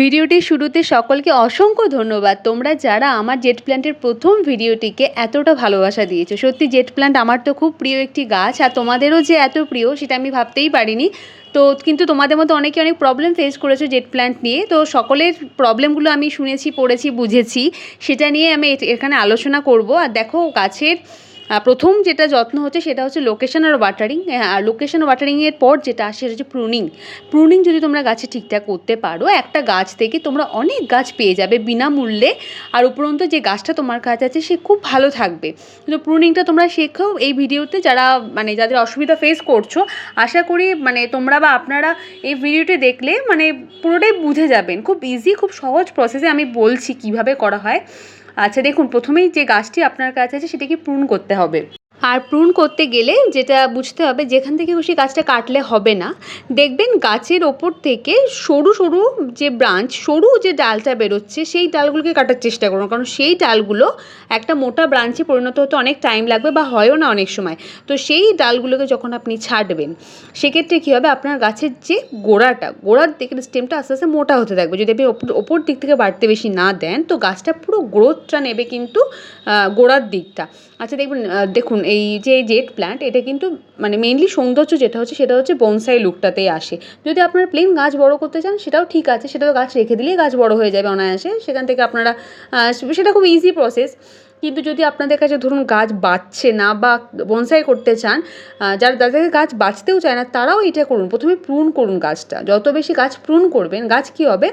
ভিডিওটির শুরুতে সকলকে অসংখ্য ধন্যবাদ। তোমরা যারা আমার জেট প্ল্যান্টের প্রথম ভিডিওটিকে এতটা ভালোবাসা দিয়েছ, সত্যি জেট প্ল্যান্ট আমার তো খুব প্রিয় একটি গাছ আর তোমাদেরও যে এত প্রিয় সেটা আমি ভাবতেই পারিনি। তো কিন্তু তোমাদের মতো অনেকে অনেক প্রবলেম ফেস করেছ জেট প্ল্যান্ট নিয়ে। তো সকলের প্রবলেমগুলো আমি শুনেছি, পড়েছি, বুঝেছি। সেটা নিয়ে আমি এখানে আলোচনা করব। আর দেখো গাছের প্রথম যেটা যত্ন হচ্ছে সেটা হচ্ছে লোকেশন আর ওয়াটারিং আর লোকেশন ওয়াটারিংয়ের পর যেটা আসে সেটা হচ্ছে প্রুনিং প্রুনিং যদি তোমরা গাছে ঠিকঠাক করতে পারো, একটা গাছ থেকে তোমরা অনেক গাছ পেয়ে যাবে বিনামূল্যে, আর উপরন্ত যে গাছটা তোমার কাছে আছে সে খুব ভালো থাকবে। কিন্তু প্রুনিংটা তোমরা শেখো এই ভিডিওতে, যারা মানে যাদের অসুবিধা ফেস করছ, আশা করি মানে তোমরা বা আপনারা এই ভিডিওটি দেখলে মানে পুরোটাই বুঝে যাবেন। খুব ইজি খুব সহজ প্রসেসে আমি বলছি কীভাবে করা হয়। আচ্ছা দেখুন প্রথমেই যে গাছটি আপনার কাছে আছে সেটিকে প্রুন করতে হবে। আর প্রুন করতে গেলে যেটা বুঝতে হবে, যেখান থেকে খুশি গাছটা কাটলে হবে না, দেখবেন গাছের ওপর থেকে সরু সরু যে ব্রাঞ্চ সরু যে ডালটা বেরোচ্ছে, সেই ডালগুলোকে কাটার চেষ্টা করুন। কারণ সেই ডালগুলো একটা মোটা ব্রাঞ্চে পরিণত হতে অনেক টাইম লাগবে বা হয়ও না অনেক সময়। তো সেই ডালগুলোকে যখন আপনি ছাড়বেন, সেক্ষেত্রে কী হবে? আপনার গাছের যে গোড়াটা, গোড়ার দিকে স্টেমটা আস্তে আস্তে মোটা হতে থাকবে। যদি আপনি ওপর ওপর দিক থেকে বাড়তে বেশি না দেন, তো গাছটা পুরো গ্রোথটা নেবে কিন্তু গোড়ার দিকটা। আচ্ছা দেখবেন দেখুন এই যে জেট প্ল্যান্ট এটা কিন্তু মানে মেনলি সৌন্দর্য যেটা হচ্ছে, সেটা হচ্ছে বনসাই লুকটাতেই আসে। যদি আপনারা প্লেন গাছ বড় করতে চান, সেটাও ঠিক আছে, সেটাও গাছ রেখে দিলেই গাছ বড় হয়ে যাবে অনায়াসে। সেখান থেকে আপনারা সেটা খুব ইজি প্রসেস কিন্তু যদি আপনাদের কাছে ধরুন গাছ বাড়ছে না বা বনসাই করতে চান যারা যাদের গাছ বাঁচতেও চায় না, তারাও এটা করুন। প্রথমে প্রুন করুন গাছটা। যত বেশি গাছ প্রুন করবেন, গাছ কী হবে?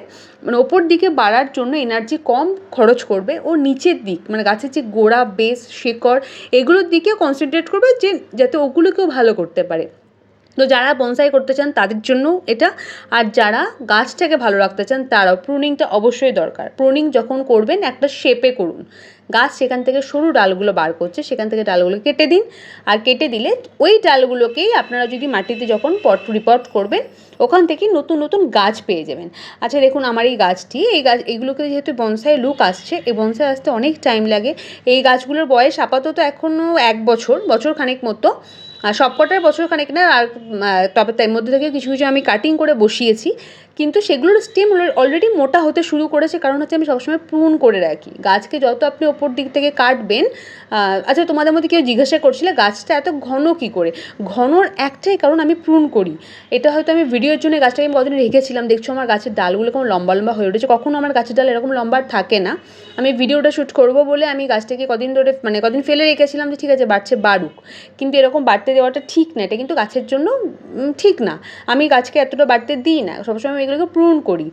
মানে ওপর দিকে বাড়ার জন্য এনার্জি কম খরচ করবে ও নিচের দিক মানে গাছের যে গোড়া বেস শিকড়, এগুলোর দিকে কনসেন্ট্রেট করবে যে, যাতে ওগুলোকেও ভালো করতে পারে। তো যারা বনসাই করতে চান, তাদের জন্য এটা। আর যারা গাছটাকে ভালো রাখতে চান, তারাও প্রুনিংটা অবশ্যই দরকার। প্রুনিং যখন করবেন, একটা শেপে করুন। গাছ সেখান থেকে সরু ডালগুলো বার করছে, সেখান থেকে ডালগুলো কেটে দিন। আর কেটে দিলে ওই ডালগুলোকেই আপনারা যদি মাটিতে যখন পট রিপোর্ট করবেন, ওখান থেকে নতুন নতুন গাছ পেয়ে যাবেন। আচ্ছা দেখুন আমার এই গাছটি, এই গাছ এইগুলোকে যেহেতু বনসাই লুক আসছে, এই বনসাই আসতে অনেক টাইম লাগে। এই গাছগুলোর বয়স আপাতত এখনও এক বছর বছর খানেক মতো। আর সবকটার বছর খানেক না, আর তবে তার মধ্যে থেকে কিছু কিছু আমি কাটিং করে বসিয়েছি। কিন্তু সেগুলোর স্টেম অলরেডি মোটা হতে শুরু করেছে, কারণ হচ্ছে আমি সবসময় প্রুন করে রাখি। গাছকে যত আপনি ওপর দিক থেকে কাটবেন আচ্ছা তোমাদের মধ্যে কেউ জিজ্ঞাসা করছিলে, গাছটা এত ঘন কী করে? ঘনর একটাই কারণ আমি প্রুন করি। এটা হয়তো আমি ভিডিওর জন্য গাছটাকে আমি কদিন রেখেছিলাম, দেখছ আমার গাছের ডালগুলো কেমন লম্বা লম্বা হয়ে উঠেছে। কখনো আমার গাছের ডাল এরকম লম্বা থাকে না। আমি ভিডিওটা শ্যুট করব বলে আমি গাছটাকে কদিন ধরে মানে কদিন ফেলে রেখেছিলাম যে, ঠিক আছে, বাড়ছে, বাড়ুক। কিন্তু এরকম বাড়তে দেওয়াটা ঠিক না, এটা কিন্তু গাছের জন্য ঠিক না। আমি গাছকে এতটা বাড়তে দিই না, সবসময় আমি এগুলোকে প্রুন করি।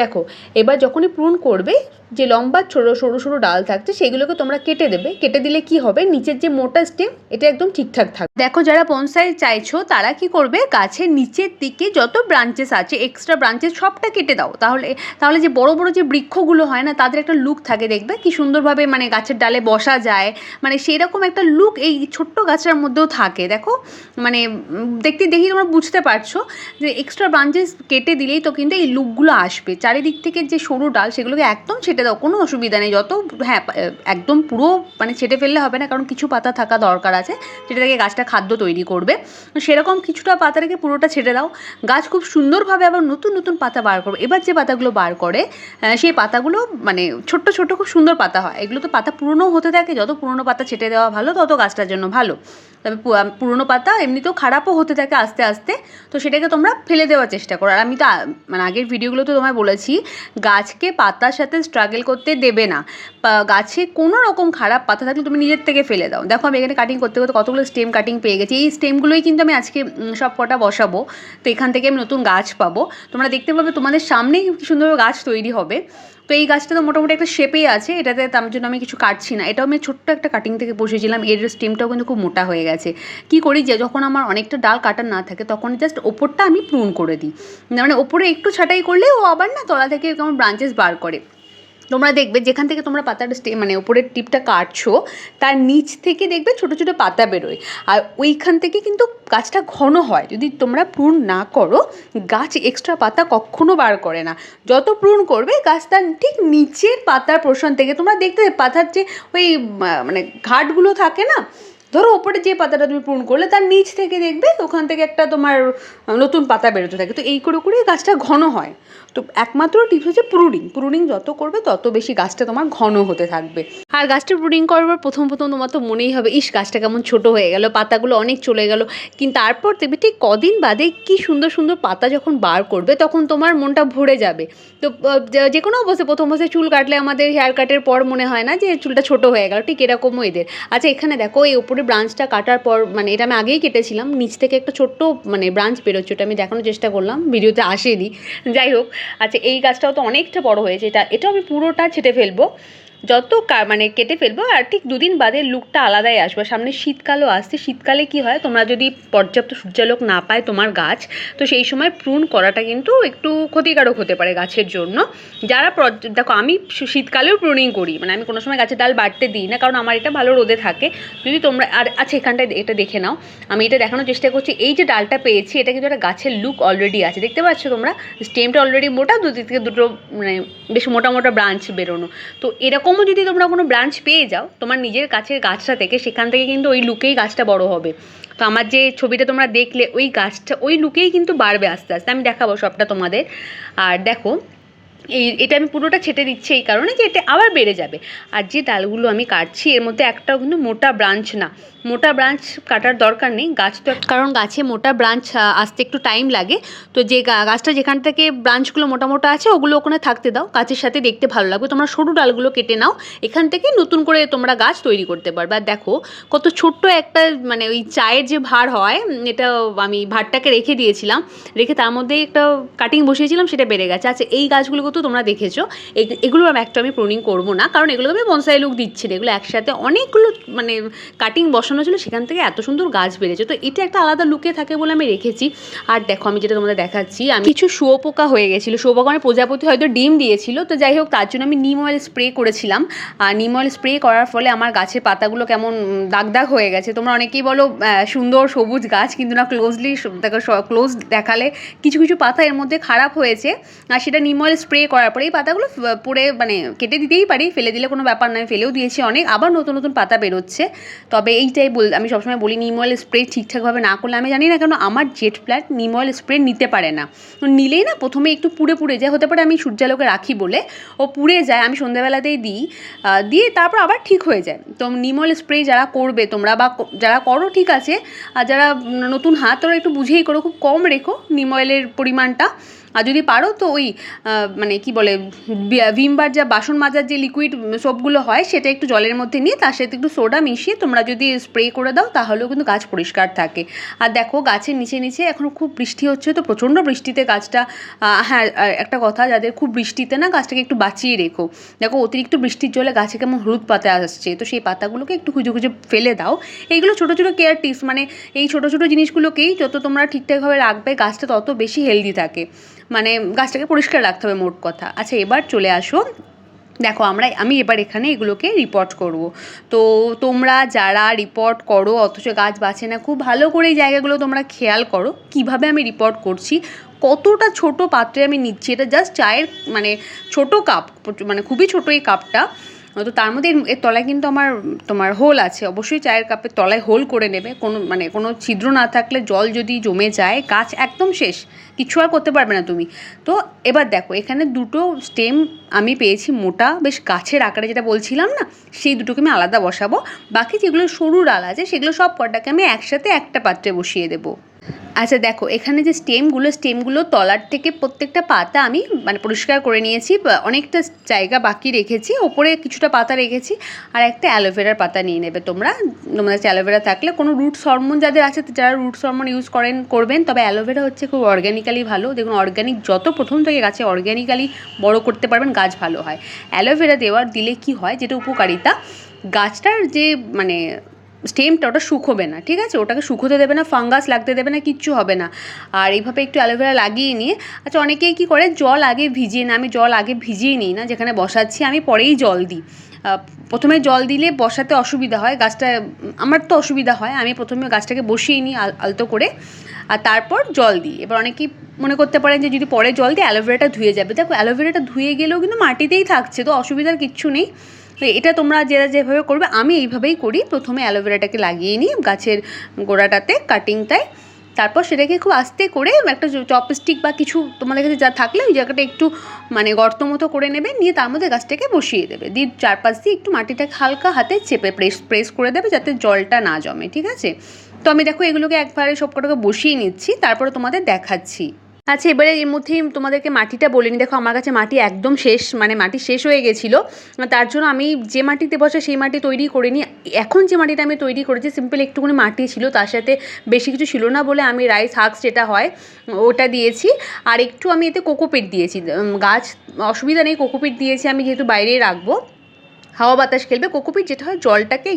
দেখো, এবার যখনই প্রুন করবে যে লম্বা, ছোটো, সরু সরু ডাল থাকছে, সেগুলোকে তোমরা কেটে দেবে। কেটে দিলে কি হবে? নিচের যে মোটা স্টেম, এটা একদম ঠিকঠাক থাকবে। দেখো, যারা বনসাই চাইছো, তারা কি করবে? গাছের নিচের দিকে যত ব্রাঞ্চেস আছে এক্সট্রা ব্রাঞ্চেস সবটা কেটে দাও। তাহলে তাহলে যে বড় বড় যে বৃক্ষগুলো হয় না, তাদের একটা লুক থাকে, দেখবে? কি সুন্দরভাবে মানে গাছের ডালে বসা যায়। মানে সেই রকম একটা লুক এই ছোট্ট গাছটার মধ্যেও থাকে। দেখো মানে দেখতে দেখি তোমরা বুঝতে পারছ যে এক্সট্রা ব্রাঞ্চেস কেটে দিলেই তো কিন্তু এই লুকগুলো আসবে। চারিদিক থেকে যে সরু ডাল, সেগুলোকে একদম ছেটে দাও, কোনো অসুবিধা নেই। যত হ্যাঁ একদম পুরো মানে ছেটে ফেললে হবে না, কারণ কিছু পাতা থাকা দরকার আছে, যেটা থেকে গাছটা খাদ্য তৈরি করবে। সেরকম কিছুটা পাতা রেখে পুরোটা ছেটে দাও। গাছ খুব সুন্দরভাবে আবার নতুন নতুন পাতা বার করবে। এবার যে পাতাগুলো বার করে সেই পাতাগুলো মানে ছোট্ট ছোট্ট খুব সুন্দর পাতা হয়। এগুলো তো পাতা পুরনো হতে থাকে, যত পুরনো পাতা ছেটে দেওয়া ভালো, তত গাছটার জন্য ভালো। তবে পুরনো পাতা এমনিতেও খারাপও হতে থাকে আস্তে আস্তে। তো সেটাকে তোমরা ফেলে দেওয়ার চেষ্টা করো। আর আমি তো মানে আগের ভিডিওগুলো তো তোমায় বলেছি, গাছকে পাতার সাথে স্ট্রাগল করতে দেবে না। গাছে কোনো রকম খারাপ পাতা থাকলে তুমি নিজের থেকে ফেলে দাও। দেখো আমি এখানে কাটিং করতে করতে কতগুলো স্টেম কাটিং পেয়ে গেছি। এই স্টেমগুলোই কিন্তু আমি আজকে সব কটা বসাবো। তো এখান থেকে আমি নতুন গাছ পাবো। তোমরা দেখতে পাবে তোমাদের সামনেই কি সুন্দর গাছ তৈরি হবে। তো এই গাছটা তো মোটামুটি একটা শেপেই আছে। এটাতে তার জন্য আমি কিছু কাটছি না। এটাও আমি ছোট্ট একটা কাটিং থেকে বসেছিলাম। এর স্টেমটাও কিন্তু খুব মোটা হয়ে গেছে। কি করি যে, যখন আমার অনেকটা ডাল কাটা না থাকে, তখন জাস্ট ওপরটা আমি প্রুন করে দিই। মানে ওপরে একটু ছাঁটাই করলে ও আবার না তলা থেকে কেমন ব্রাঞ্চেস বার করে। তোমরা দেখবে যেখান থেকে তোমরা পাতাটা স্টে মানে ওপরের টিপটা কাটছো, তার নিচ থেকে দেখবে ছোটো ছোটো পাতা বেরোয়। আর ওইখান থেকে কিন্তু গাছটা ঘন হয়। যদি তোমরা প্রুন না করো, গাছ এক্সট্রা পাতা কখনো বার করে না। যত প্রুন করবে, গাছ তার ঠিক নিচের পাতার প্রশান থেকে, তোমরা দেখতে পাতার যে ওই মানে ঘাটগুলো থাকে না ধরো, ওপরে যে পাতাটা তুমি পূরণ করলে, তার নিচ থেকে দেখবে ওখান থেকে একটা তোমার নতুন পাতা বেরোতে থাকে। তো এই করে করে গাছটা ঘন হয়। তো একমাত্র টিপস হচ্ছে প্রুনিং প্রুনিং যত করবে, তত বেশি গাছটা তোমার ঘন হতে থাকবে। আর গাছটা প্রুনিং করবার প্রথম প্রথম তোমার তো মনেই হবে, ইস, গাছটা কেমন ছোট হয়ে গেল, পাতাগুলো অনেক চলে গেল। কিন্তু তারপর দেখবে ঠিক কদিন বাদে কি সুন্দর সুন্দর পাতা যখন বার করবে, তখন তোমার মনটা ভরে যাবে। তো যে- যে কোনো অবস্থায়, প্রথম অবস্থায় চুল কাটলে আমাদের হেয়ার কাটের পর মনে হয় না যে চুলটা ছোট হয়ে গেল, ঠিক এরকমও এদের। আচ্ছা এখানে দেখো, এই ওপরে ব্রাঞ্চটা কাটার পর মানে এটা আমি আগেই কেটেছিলাম, নিচ থেকে একটা ছোট্ট মানে ব্রাঞ্চ বেরোচ্ছে, ওটা আমি দেখানোর চেষ্টা করলাম, ভিডিওতে আসেনি। যাই হোক আচ্ছা এই গাছটাও তো অনেকটা বড় হয়েছে, এটা, এটাও আমি পুরোটা ছেটে ফেলব। যত মানে কেটে ফেলব, আর ঠিক দুদিন বাদে লুকটা আলাদাই আসবে। সামনে শীতকালও আসছে। শীতকালে কি হয়, তোমরা যদি পর্যাপ্ত সূর্যালোক না পায় তোমার গাছ, তো সেই সময় প্রুন করাটা কিন্তু একটু ক্ষতিকারক হতে পারে গাছের জন্য। যারা দেখো, আমি শীতকালেও প্রুনিং করি। মানে আমি কোনো সময় গাছের ডাল বাড়তে দিই না, কারণ আমার এটা ভালো রোদে থাকে। যদি তোমরা, আর আচ্ছা এখানটায় এটা দেখে নাও। আমি এটা দেখানোর চেষ্টা করছি। এই যে ডালটা পেয়েছি, এটা কিন্তু একটা গাছের লুক অলরেডি আছে। দেখতে পাচ্ছ তোমরা? স্টেমটা অলরেডি মোটা দুদিক থেকে দুটো মানে বেশ মোটা মোটা ব্রাঞ্চ বেরোনো। তো এরকমও যদি তোমরা কোনো ব্রাঞ্চ পেয়ে যাও, তোমার নিজের কাছের গাছটা থেকে, সেখান থেকে কিন্তু ওই লুকেই গাছটা বড় হবে। তো আমার যে ছবিটা তোমরা দেখলে, ওই গাছটা, ওই লুকেই কিন্তু বাড়বে আস্তে আস্তে। আমি দেখাবো সবটা তোমাদের। আর দেখো, এই, এটা আমি পুরোটা ছেটে দিচ্ছি এই কারণে যে এটা আবার বেড়ে যাবে। আর যে ডালগুলো আমি কাটছি, এর মধ্যে একটাও কিন্তু মোটা ব্রাঞ্চ না। মোটা ব্রাঞ্চ কাটার দরকার নেই গাছ তো কারণ গাছে মোটা ব্রাঞ্চ আসতে একটু টাইম লাগে। তো যে গাছটা যেখান থেকে ব্রাঞ্চগুলো মোটা মোটা আছে, ওগুলো ওখানে থাকতে দাও, গাছের সাথে দেখতে ভালো লাগবে। তোমরা সরু ডালগুলো কেটে নাও, এখান থেকে নতুন করে তোমরা গাছ তৈরি করতে পারবে। আর দেখো, কত ছোট্ট একটা মানে ওই চায়ের যে ভার হয় এটা আমি ভারটাকে রেখে দিয়েছিলাম। রেখে তার মধ্যে একটা কাটিং বসিয়েছিলাম, সেটা বেড়ে গেছে। আচ্ছা এই গাছগুলোকে তো তোমরা দেখেছ। এগ- এগুলো আমি একটা আমি প্রুনিং করব না, কারণ এগুলো আমি বনসাই লুক দিচ্ছি না। এগুলো একসাথে অনেকগুলো মানে কাটিং বসানো ছিল সেখান থেকে এত সুন্দর গাছ বেড়েছে তো এটা একটা আলাদা লুকে থাকে বলে আমি রেখেছি। আর দেখো, আমি যেটা তোমাদের দেখাচ্ছি, আমি কিছু শুয়োপোকা হয়ে গেছিল। শুয়োপোকা মানে প্রজাপতি হয়তো ডিম দিয়েছিল। তো যাই হোক, তার জন্য আমি নিম অয়েল স্প্রে করেছিলাম। আর নিম অয়েল স্প্রে করার ফলে আমার গাছের পাতাগুলো কেমন দাগ দাগ হয়ে গেছে। তোমরা অনেকেই বলো সুন্দর সবুজ গাছ, কিন্তু না ক্লোজলি ক্লোজ দেখালে কিছু কিছু পাতা এর মধ্যে খারাপ হয়েছে। আর সেটা নিম অয়েল স্প্রে করার পরে এই পাতাগুলো পুড়ে মানে কেটে দিতেই পারি। ফেলে দিলে কোনো ব্যাপার নয়, ফেলেও দিয়েছি অনেক। আবার নতুন নতুন পাতা বেরোচ্ছে। তবে এইটাই বল, আমি সবসময় বলি নিম অয়েল স্প্রে ঠিকঠাকভাবে না করলে, আমি জানি না কেন আমার jade plant neem oil spray নিতে পারে না। নিলেই না প্রথমে একটু পুড়ে পুড়ে যায়, হতে পারে আমি সূর্যালোকে রাখি বলে, ও পুড়ে যায়, আমি সন্ধ্যাবেলাতেই দিই দিয়ে তারপর আবার ঠিক হয়ে যায়। তো নিম অয়েল স্প্রে যারা করবে তোমরা বা যারা করো ঠিক আছে, আর যারা নতুন হাত ওরা একটু বুঝেই করো, খুব কম রেখো নিম অয়েলের পরিমাণটা। আর যদি পারো তো ওই মানে কি বলে বি- ভিমবার যা বাসন মাজার যে লিকুইড সোপগুলো হয়, সেটা একটু জলের মধ্যে নিয়ে তার সাথে একটু সোডা মিশিয়ে তোমরা যদি স্প্রে করে দাও, তাহলেও কিন্তু গাছ পরিষ্কার থাকে। আর দেখো গাছের নিচে নিচে এখন খুব বৃষ্টি হচ্ছে, তো প্রচণ্ড বৃষ্টিতে গাছটা হ্যাঁ একটা কথা, যাদের খুব বৃষ্টিতে না গাছটাকে একটু বাঁচিয়ে রেখো। দেখো অতিরিক্ত বৃষ্টির জলে গাছে কেমন হলুদ পাতা আসছে, তো সেই পাতাগুলোকে একটু খুঁজে খুঁজে ফেলে দাও। এইগুলো ছোটো ছোটো কেয়ার টিপস মানে এই ছোটো ছোটো জিনিসগুলোকেই যত তোমরা ঠিকঠাকভাবে রাখবে, গাছটা তত বেশি হেলদি থাকে। মানে গাছটাকে পরিষ্কার রাখতে হবে মোট কথা। আচ্ছা এবার চলে আসো। দেখো, আমরা, আমি এবার এখানে এগুলোকে রিপোর্ট করব। তো তোমরা যারা রিপোর্ট করো, অথচ গাছ বাঁচে না, খুব ভালো করে এই জায়গাগুলো তোমরা খেয়াল করো, কীভাবে আমি রিপোর্ট করছি, কতটা ছোট পাত্রে আমি নিচ্ছি, এটা জাস্ট চায়ের মানে ছোট কাপ মানে খুবই ছোট এই কাপটা তো তার মধ্যে এর- তলায় কিন্তু আমার, তোমার হোল আছে। অবশ্যই চায়ের কাপের তলায় হোল করে নেবে। কোনো মানে কোনো ছিদ্র না থাকলে জল যদি জমে যায়, গাছ একদম শেষ। কিছু আর করতে পারবে না তুমি। তো এবার দেখো, এখানে দুটো স্টেম আমি পেয়েছি মোটা, বেশ গাছের আকারে যেটা বলছিলাম না, সেই দুটোকে আমি আলাদা বসাবো। বাকি যেগুলো সরু ডাল আছে, সেগুলো সব কটাকে আমি একসাথে একটা পাত্রে বসিয়ে দেবো। আচ্ছা দেখো, এখানে যে স্টেমগুলো স্টেমগুলো তলার থেকে প্রত্যেকটা পাতা আমি মানে পরিষ্কার করে নিয়েছি অনেকটা জায়গা বাকি রেখেছি, ওপরে কিছুটা পাতা রেখেছি, আর একটা অ্যালোভেরার পাতা নিয়ে নেবে তোমরা। তোমাদের কাছে অ্যালোভেরা থাকলে কোনো রুট সরমন যাদের আছে যারা রুট সরমন ইউজ করেন, করবেন, তবে অ্যালোভেরা হচ্ছে খুব অর্গ্যানিক্যালি ভালো। দেখুন অর্গ্যানিক যত প্রথম থেকে গাছে অর্গ্যানিক্যালি বড় করতে পারবেন, গাছ ভালো হয়। অ্যালোভেরা দেওয়ার দিলে কি হয়, যেটা উপকারিতা, গাছটার যে মানে স্টেমটা ওটা শুকোবে না, ঠিক আছে? ওটাকে শুকোতে দেবে না ফাঙ্গাস লাগতে দেবে না, কিচ্ছু হবে না। আর এইভাবে একটু অ্যালোভেরা লাগিয়ে নিয়ে আচ্ছা অনেকেই কী করে, জল আগে ভিজিয়ে না আমি জল আগে ভিজিয়ে নিই না, যেখানে বসাচ্ছি, আমি পরেই জল দিই। প্রথমে জল দিলে বসাতে অসুবিধা হয়, গাছটা, আমার তো অসুবিধা হয়, আমি প্রথমে গাছটাকে বসিয়ে নিই আল- আলতো করে, আর তারপর জল দিই। এবার অনেকেই মনে করতে পারেন যে, যদি পরে জল দিই, অ্যালোভেরাটা ধুয়ে যাবে। দেখো, অ্যালোভেরাটা ধুয়ে গেলেও কিন্তু মাটিতেই থাকছে, তো অসুবিধার কিচ্ছু নেই। তো এটা তোমরা যারা যেভাবে করবে, আমি এইভাবেই করি। প্রথমে অ্যালোভেরাটাকে লাগিয়ে নিই গাছের গোড়াটাতে কাটিংটায় তারপর সেটাকে খুব আস্তে করে একটা চপস্টিক বা কিছু তোমাদের কাছে যা থাকলে ওই জায়গাটা একটু মানে গর্ত মতো করে নেবে, নিয়ে তার মধ্যে গাছটাকে বসিয়ে দেবে। দিয়ে চারপাশ দিয়ে একটু মাটিটাকে হালকা হাতে চেপে প্রেস প্রেস করে দেবে যাতে জলটা না জমে, ঠিক আছে? তো আমি দেখো এগুলোকে একবারে সব কটাকে বসিয়ে নিচ্ছি, তারপরে তোমাদের দেখাচ্ছি। আচ্ছা এবারে এর মধ্যেই তোমাদেরকে মাটিটা বলে নি দেখো, আমার কাছে মাটি একদম শেষ মানে মাটি শেষ হয়ে গেছিল। তার জন্য আমি যে মাটিতে বসে সেই মাটি তৈরি করে নিই। এখন যে মাটিটা আমি তৈরি করেছি সিম্পল একটুখানি মাটি ছিল, তার সাথে বেশি কিছু ছিল না বলে আমি রাইস হাক্স যেটা হয়, ওটা দিয়েছি। আর একটু আমি এতে কোকোপিট দিয়েছি। গাছ, অসুবিধা নেই কোকোপিট দিয়েছি আমি যেহেতু বাইরেই রাখব। হাওয়া বাতাস খেলবে। কোকোপিট যেটা হয়, জলটাকে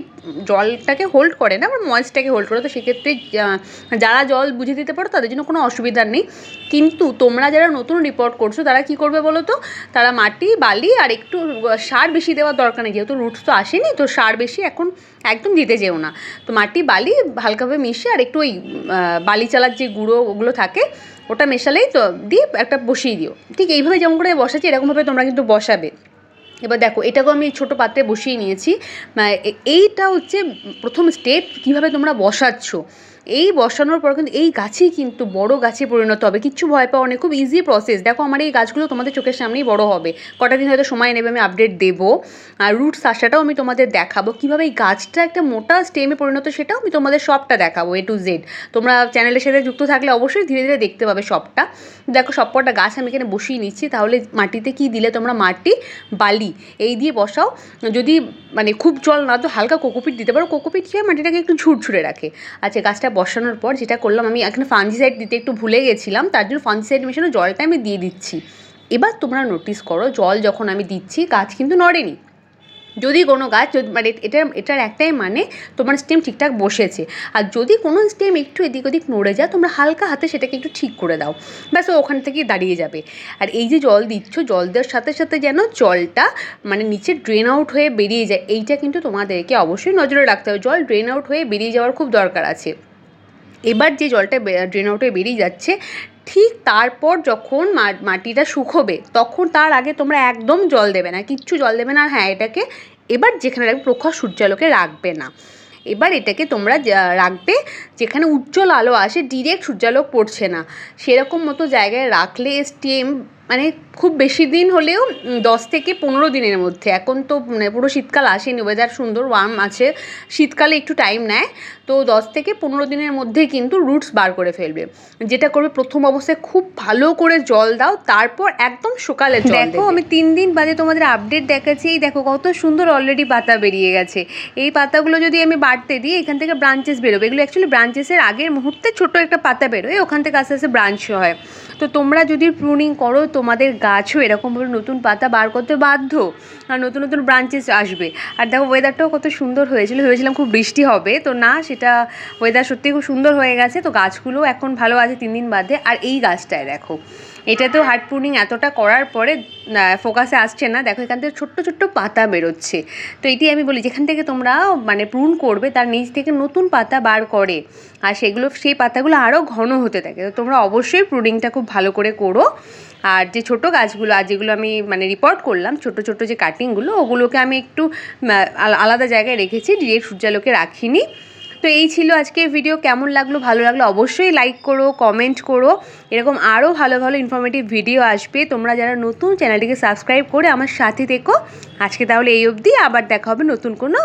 জলটাকে হোল্ড করে না আমার ময়েসটাকে হোল্ড করে। তো সেক্ষেত্রে যারা জল বুঝে দিতে পারো, তাদের জন্য কোনো অসুবিধা নেই। কিন্তু তোমরা যারা নতুন রিপোর্ট করছ, তারা কি করবে বলো তো? তারা মাটি, বালি আর একটু সার বেশি দেওয়ার দরকার নেই। যেহেতু রুটস তো আসেনি, তো সার বেশি এখন একদম দিতে যেও না। তো মাটি, বালি হালকাভাবে মিশিয়ে আর একটু ওই বালি চালার যে গুঁড়ো ওগুলো থাকে, ওটা মেশালেই তো, দিয়ে একটা বসিয়ে দিও। ঠিক এইভাবে যেমন করে বসাচ্ছি, এরকমভাবে তোমরা কিন্তু বসাবে। এবার দেখো, এটাকেও আমি ছোটো পাত্রে বসিয়ে নিয়েছি। এইটা হচ্ছে প্রথম স্টেপ কীভাবে তোমরা বসাচ্ছ। এই বসানোর পর কিন্তু এই গাছই কিন্তু বড় গাছে পরিণত হবে। কিচ্ছু ভয় পাওয়া নেই, খুব ইজি প্রসেস দেখো আমার এই গাছগুলো তোমাদের চোখের সামনেই বড় হবে। কটা দিন হয়তো সময় নেবে, আমি আপডেট দেবো। আর রুটস আসাটাও আমি তোমাদের দেখাবো। কীভাবে এই গাছটা একটা মোটা স্টেমে পরিণত, সেটাও আমি তোমাদের সবটা দেখাবো এ টু জেড তোমরা চ্যানেলের সাথে যুক্ত থাকলে অবশ্যই ধীরে ধীরে দেখতে পাবে সবটা। দেখো সবকটা গাছ আমি এখানে বসিয়ে নিচ্ছি। তাহলে মাটিতে কি দিলে তোমরা মাটি, বালি, এই দিয়ে বসাও। যদি মানে খুব জল না, তো হালকা কোকোপিট দিতে পারো। কোকোপিট খেয়ে মাটিটাকে একটু ঝুরঝুরে রাখে। আচ্ছা গাছটা বসানোর পর যেটা করলাম, আমি এখানে ফাঞ্জিসাইড দিতে একটু ভুলে গেছিলাম, তার জন্য ফাঞ্জিসাইড মেশানো জলটা আমি দিয়ে দিচ্ছি। এবার তোমরা নোটিস করো, জল যখন আমি দিচ্ছি, গাছ কিন্তু নড়েনি। যদি কোনো গাছ, যদি- মানে এটা, এটার একটাই মানে তোমার স্টেম ঠিকঠাক বসেছে। আর যদি কোনো স্টেম একটু এদিক ওদিক নড়ে যায়, তোমরা হালকা হাতে সেটাকে একটু ঠিক করে দাও। ব্যাস, ও ওখান থেকে দাঁড়িয়ে যাবে। আর এই যে জল দিচ্ছ, জল দেওয়ার সাথে সাথে যেন জলটা মানে নিচে ড্রেন আউট হয়ে বেরিয়ে যায়, এইটা কিন্তু তোমাদেরকে অবশ্যই নজরে রাখতে হবে। জল ড্রেন আউট হয়ে বেরিয়ে যাওয়ার খুব দরকার আছে। এবার যে জলটা ড্রেন আউটে বেরিয়ে যাচ্ছে, ঠিক তারপর যখন মাটিটা শুকোবে, তখন তার আগে তোমরা একদম জল দেবে না, কিচ্ছু জল দেবে না হ্যাঁ এটাকে এবার যেখানে রাখবে, প্রখর সূর্যালোকে রাখবে না। এবার এটাকে তোমরা রাখবে, যেখানে উজ্জ্বল আলো আসে ডিরেক্ট সূর্যালোক পড়ছে না। সেরকম মতো জায়গায় রাখলে স্টেম মানে খুব বেশি দিন হলেও দশ থেকে পনেরো দিনের মধ্যে। এখন তো মানে পুরো শীতকাল আসেনি ওয়েদার সুন্দর ওয়ার্ম আছে। শীতকালে একটু টাইম নেয়। তো দশ থেকে পনেরো দিনের মধ্যে কিন্তু রুটস বার করে ফেলবে। যেটা করবে প্রথম অবস্থায় খুব ভালো করে জল দাও তারপর একদম সকালে দেখো আমি তিন দিন বাদে তোমাদের আপডেট দেখাচ্ছি। এই দেখো কত সুন্দর অলরেডি পাতা বেরিয়ে গেছে। এই পাতাগুলো যদি আমি বাড়তে দিই এখান থেকে ব্রাঞ্চেস বেরোবে। এগুলো অ্যাকচুয়ালি ব্রাঞ্চেসের আগের মুহূর্তে ছোট একটা পাতা বেরোয় ওখান থেকে আস্তে আস্তে ব্রাঞ্চ হয়। তো তোমরা যদি প্রুনিং করো, তোমাদের গাছও এরকমভাবে নতুন পাতা বার করতে বাধ্য। আর নতুন নতুন ব্রাঞ্চেস আসবে। আর দেখো ওয়েদারটাও কত সুন্দর হয়েছিল। ভেবেছিলাম খুব বৃষ্টি হবে। তো না, সেটা ওয়েদার সত্যি খুব সুন্দর হয়ে গেছে। তো গাছগুলো এখন ভালো আছে তিন দিন বাদে। আর এই গাছটায় দেখো এটাতেও হার্ড প্রুনিং এতটা করার পরে ফোকাসে আসছে না। দেখো, এখান থেকে ছোট্ট ছোট্ট পাতা বেরোচ্ছে। তো এটি আমি বলি, যেখান থেকে তোমরা মানে প্রুন করবে, তার নিচ থেকে নতুন পাতা বার করে, আর সেগুলো, সেই পাতাগুলো আরও ঘন হতে থাকে। তো তোমরা অবশ্যই প্রুনিংটা খুব ভালো করে করো। আর যে ছোট গাছগুলো, আর যেগুলো আমি মানে রিপোর্ট করলাম, ছোট ছোট যে কাটিংগুলো ওগুলোকে আমি একটু আলাদা জায়গায় রেখেছি ডিরেক্ট সূর্যালোকে রাখিনি। তো এই ছিল আজকে ভিডিও কেমন লাগল, ভালো লাগল অবশ্যই লাইক করো কমেন্ট করো। এরকম আরও ভালো ভালো ইনফরমেটিভ ভিডিও আসবে। তোমরা যারা নতুন চ্যানেলটিকে সাবস্ক্রাইব করে আমার সাথে থেকো। আজকে তাহলে এই অবধি, আবার দেখা হবে নতুন কোনো